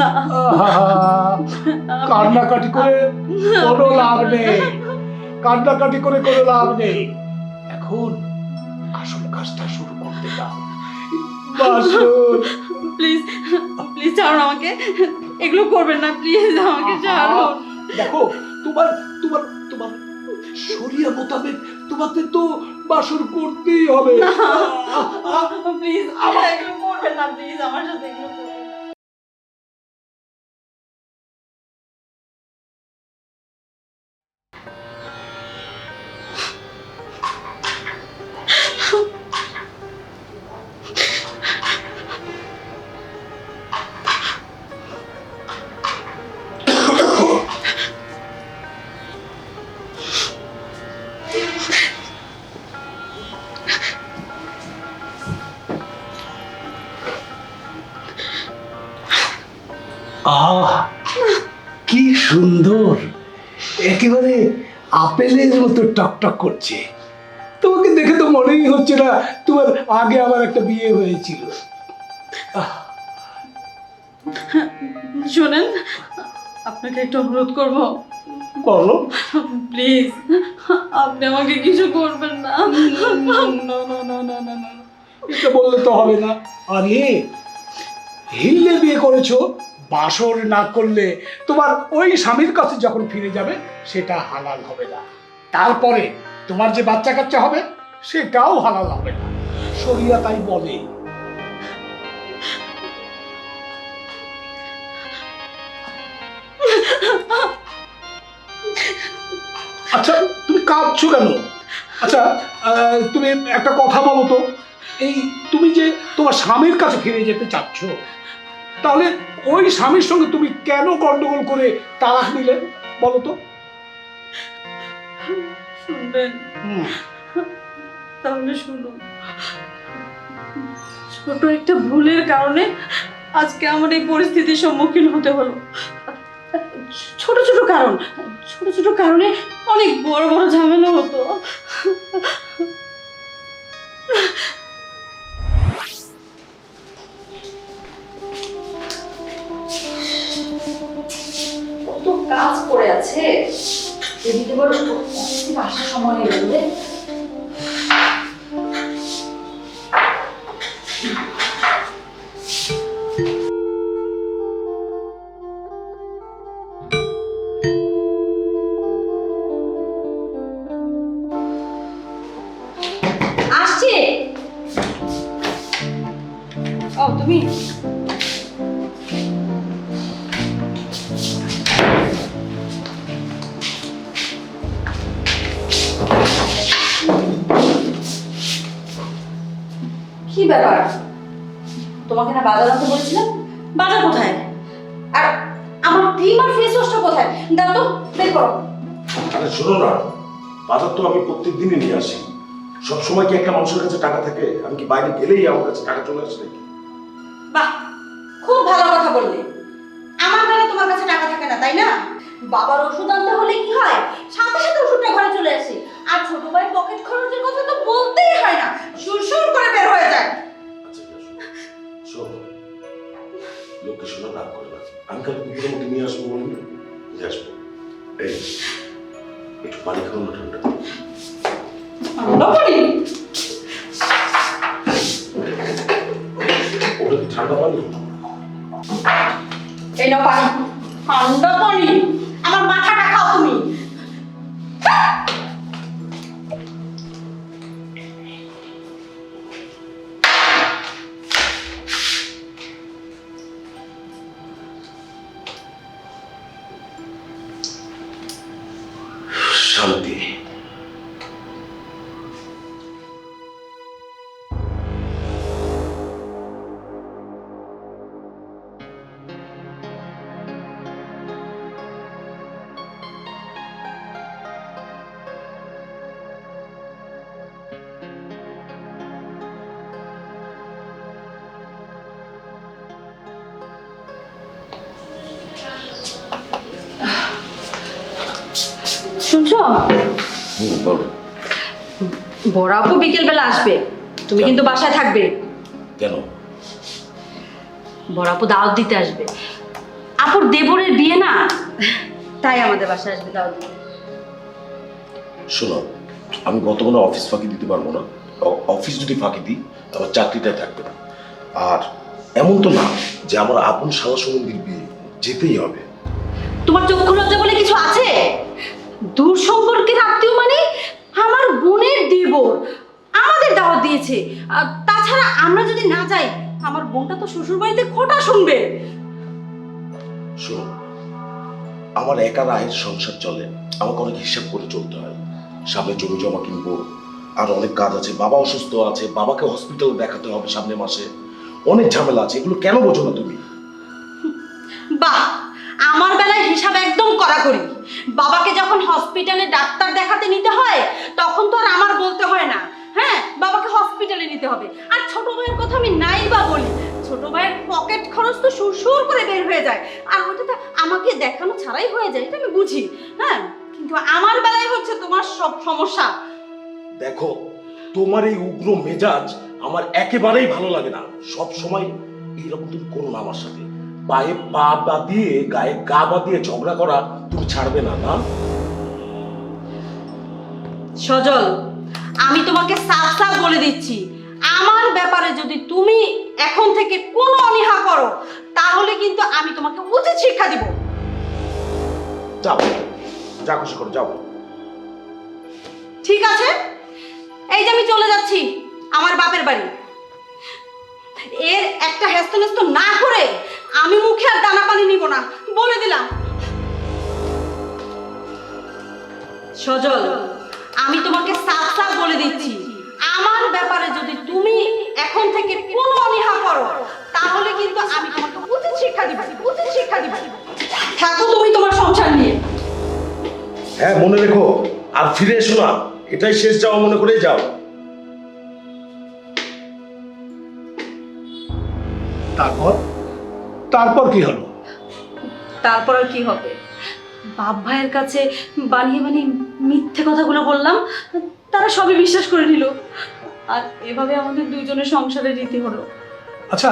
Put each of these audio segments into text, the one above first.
না। কান্নাকাটি করে কোনো লাভ নেই। কান্নাকাটি করে কোনো লাভ নেই। এখন আসল কাজটা শুরু করতে দাও। প্লিজ প্লিজ ছাড়ুন আমাকে। এগুলো করবেন না প্লিজ আমাকে ছাড়ুন। দেখো তোমার তোমার তোমার শরীর মোতাবেক তোমাকে তো বাসন করতেই হবে। প্লিজ এগুলো করবেন না প্লিজ আমার সাথে এগুলো আহ কি সুন্দর। একেবারে আপেলের মতো টকটক করছে। তোমাকে দেখে তো মনেই হচ্ছে না তোমার আগে আমার একটা বিয়ে হয়েছিল। শোনেন আপনাকে একটু অনুরোধ করব। বলো। প্লিজ আপনি আমাকে কিছু করবেন না। না না না না না এটা বললে তো হবে না। আরে হিললে বিয়ে করেছ? বাসর না করলে তোমার ওই স্বামীর কাছে যখন ফিরে যাবে, সেটা হালাল হবে না। তারপরে তোমার যে বাচ্চা কাচ্চা হবে, সেটাও হালাল হবে না। শরিয়া তাই বলে। আচ্ছা তুমি কাঁদছো কেন? আচ্ছা তুমি একটা কথা বলো তো। এই তুমি যে তোমার স্বামীর কাছে ফিরে যেতে চাচ্ছ তাহলে ওই স্বামীর সঙ্গে তুমি কেন গন্ডগোল করে তালাক নিলে বলো তো। শুনবেন। তাহলে শুনুন। ছোট একটা ভুলের কারণে আজকে আমার এই পরিস্থিতির সম্মুখীন হতে হলো। ছোট ছোট কারণ ছোট ছোট কারণে অনেক বড় বড় ঝামেলা হতো। কাজ করে আছে। এদিকে বড় আসার সময় এলো কি ব্যাপার? তোমাকে না বাজার আনতে বলেছিলাম? বাজার কোথায়? আর আমার ক্রিম আর ফেস ওয়াশটা কোথায়? দাও তো বের করো। আরে শোনো না বাজার তো আমি প্রত্যেক দিনই নিয়ে আসি। সব সময় কি একটা মানুষের কাছে টাকা থাকে? আমি কি বাইরে গেলেই আমার কাছে টাকা চলে আসে নাকি? বাহ খুব ভালো কথা বললে। আমার বেলা তোমার কাছে টাকা থাকে না তাই না? বাবার ওষুধ আনতে হলে কি হয়? সাথে সাথে ওষুধটা ঘরে চলে আসে। আর ছোট ভাই পকেট খরচের কথা তো বলতেই হয় না। সুরসুর করে বের হয়ে যায়। আচ্ছা লোককে শোনা রাগ করে না। আমি নিয়ে আসব বলুন নিয়ে আসব। এই একটু পানি খাও না ঠান্ডা। ওটা কি ঠান্ডা পানি? এই নাও পানি। ঠান্ডা পানি? শুনছো? বলো। বড় আপু বিকেল বেলা আসবে। তুমি কিন্তু বাসায় থাকবে। কেন? বড় আপু দাওয়াত দিতে আসবে। আপুর দেবরের বিয়ে না? তাই আমাদের বাসায় আসবে দাওয়াত দিতে। শোনো আমি বর্তমানে অফিস ফাঁকি দিতে পারব না। অফিস যদি ফাঁকি দিই আমার চাকরিটাই থাকবে না। আর এমন তো না যে আমার আপন সাদা সম্বন্ধীর বিয়ে যেতেই হবে। তোমার চক্ষু লজ্জা বলে কিছু আছে? দূর সম্পর্কের আত্মীয় মানে আমার বোনের দেবর আমাদের দাওয়াত দিয়েছে। আর তাছাড়া আমরা যদি না যাই আমার বোনটা তো শ্বশুর বাড়িতে খোটা শুনবে। শোনো আমার একার আয়ের সংসার চলে আমাকে অনেক হিসাব করে চলতে হয়। সামনে জমি জমা কিনবো আর অনেক কাজ আছে বাবা অসুস্থ আছে বাবাকে হসপিটাল দেখাতে হবে সামনে মাসে। অনেক ঝামেলা আছে এগুলো কেন বোঝো না তুমি? বাহ আমার বেলায় হিসাব একদম কড়াকড়ি বাবাকে যখন হসপিটালে ডাক্তার দেখাতে নিতে হয়, তখন তো আর আমার বলতে হয় না। হ্যাঁ বাবাকে হসপিটালে নিতে হবে। আর ছোট ভাইয়ের কথা আমি নাই বা বলি। ছোট ভাইয়ের পকেট খরচ তো সুরসুর করে বের হয়ে যায়। আর ওটা তো আমাকে দেখানো ছাড়াই হয়ে যায়, এটা আমি বুঝি। হ্যাঁ কিন্তু আমার বেলায় হচ্ছে তোমার সব সমস্যা। দেখো, তোমার এই উগ্র মেজাজ আমার একেবারেই ভালো লাগে না। সব সময় এইরকম তুমি করো না আমার সাথে। পায়ে পা বা দিয়ে গায়ে গা বা দিয়ে ঝগড়া করা তুমি ছাড়বে না না? সজল আমি তোমাকে সাফ সাফ বলে দিচ্ছি। আমার ব্যাপারে যদি তুমি এখন থেকে কোনো অনীহা করো তাহলে কিন্তু আমি তোমাকে উচিত শিক্ষা দিব। যাও যা খুশি করো যাও। ঠিক আছে? এই যে আমি চলে যাচ্ছি আমার বাপের বাড়ি। এর একটা হেস্তনেস্ত না করে আমি মুখে আর দানা পানি নিব না বলে দিলাম। সজল আমি তোমাকে সাফ সাফ বলে দিচ্ছি। আমার ব্যাপারে যদি তুমি এখন থেকে কোনো অনীহা করো তাহলে কিন্তু আমি তোমাকে উচিত শিক্ষা দিব উচিত শিক্ষা দিব। থাকো তুমি তোমার সংসার নিয়ে। হ্যাঁ মনে রেখো। আর ফিরে এসো না। এটাই শেষ যাওয়া মনে করে যাও। তারপর? তারপর কি হলো? তারপর আর কি হবে? বাপ ভাইয়ের কাছে বানিয়ে বানিয়ে মিথ্যে কথাগুলো বললাম তারা সবই বিশ্বাস করে নিল। আর এভাবে আমাদের দুইজনের সংসারের রীতি হলো। আচ্ছা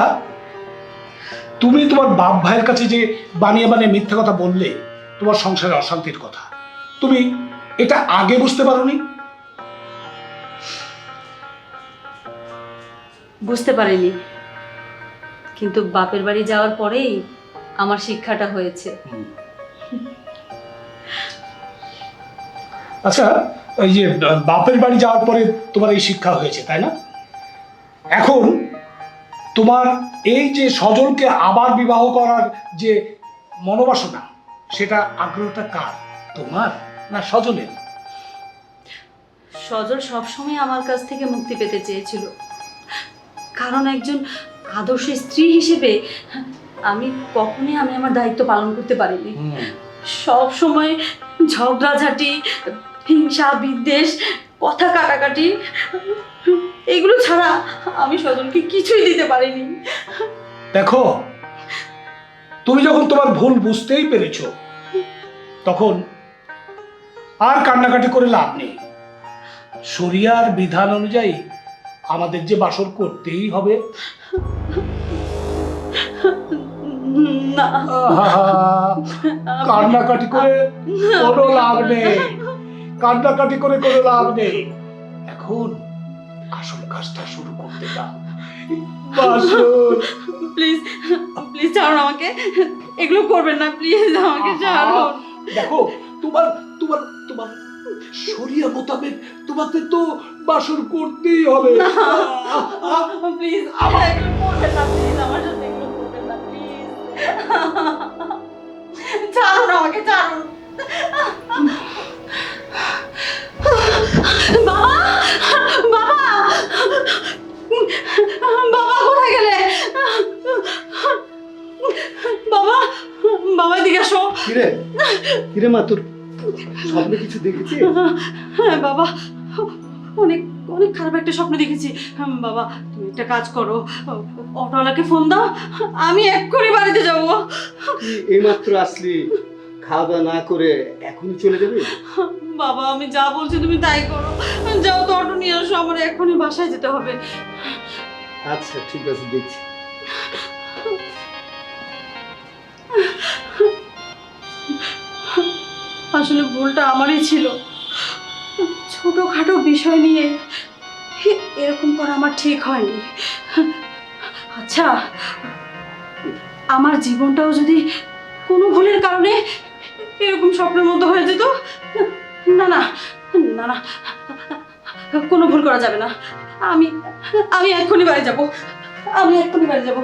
তুমি তোমার বাপ ভাইয়ের কাছে যে বানিয়ে বানিয়ে মিথ্যে কথা বললে তোমার সংসারে অশান্তির কথা তুমি এটা আগে বুঝতে পারোনি? বুঝতে পারিনি। কিন্তু বাপের বাড়ি যাওয়ার পরেই আমার শিক্ষাটা হয়েছে। আচ্ছা এই যে বাপের বাড়ি যাওয়ার পরে তোমার এই শিক্ষা হয়েছে তাই না? এখন তোমার এই যে সজলকে আবার বিবাহ করার যে মনোবাসনা সেটা আগ্রহটা কার? তোমার না সজলের সজল সবসময় আমার কাছ থেকে মুক্তি পেতে চেয়েছিল। কারণ একজন আদর্শ স্ত্রী হিসেবে আমি কখনই আমি আমার দায়িত্ব পালন করতে পারিনি। সব সময় ঝগড়াঝাটি, হিংসা, বিদ্বেষ, কথা কাটাকাটি, এগুলো ছাড়া আমি সজলকে কিছুই দিতে পারিনি। দেখো, তুমি যখন তোমার ভুল বুঝতেই পেরেছ, তখন আর কান্নাকাটি করে লাভ নেই। শরিয়ার বিধান অনুযায়ী আমাদের যে বাসর করতেই হবে। না। কান্নাকাটি করে কোনো লাভ নেই। কান্নাকাটি করে কোনো লাভ নেই। এখন আসল কাজটা শুরু করতে দাও। প্লিজ প্লিজ ছাড়ুন আমাকে। এগুলো করবেন না প্লিজ আমাকে ছাড়ুন। দেখো তোমার তোমার তোমার শরিয়া মোতাবেক তোমাকে তো বাসর করতেই হবে। না। প্লিজ এগুলো করবেন না প্লিজ ছাড়ুন আমাকে ছাড়ুন বাবা বাবা বাবা কোথায় গেলে? বাবা বাবা এদিকে আসো। কিরে? কিরে মা তোর স্বপ্নে কিছু দেখেছিস? হ্যাঁ বাবা। অনেক অনেক খারাপ একটা স্বপ্ন দেখেছি। বাবা তুমি একটা কাজ করো। অটোওয়ালাকে ফোন দাও। আমি এক্ষুনি বাড়িতে যাব। এইমাত্র আসলি? খাওয়া দাওয়া না করে এখনই চলে যাবে? বাবা আমি যা বলছি তুমি তাই করো। যাও তো অটো নিয়ে আসো। আমার এখনই বাসায় যেতে হবে। আচ্ছা ঠিক আছে দেখছি। আসলে ভুলটা আমারই ছিল। ছোটোখাটো বিষয় নিয়ে এরকম করা আমার ঠিক হয়নি। আচ্ছা আমার জীবনটাও যদি কোনো ভুলের কারণে এরকম স্বপ্নের মতো হয়ে যেত, না না না না, কোনো ভুল করা যাবে না। আমি আমি এক্ষুনি বাড়ি যাব। আমি এক্ষুনি বাড়ি যাব।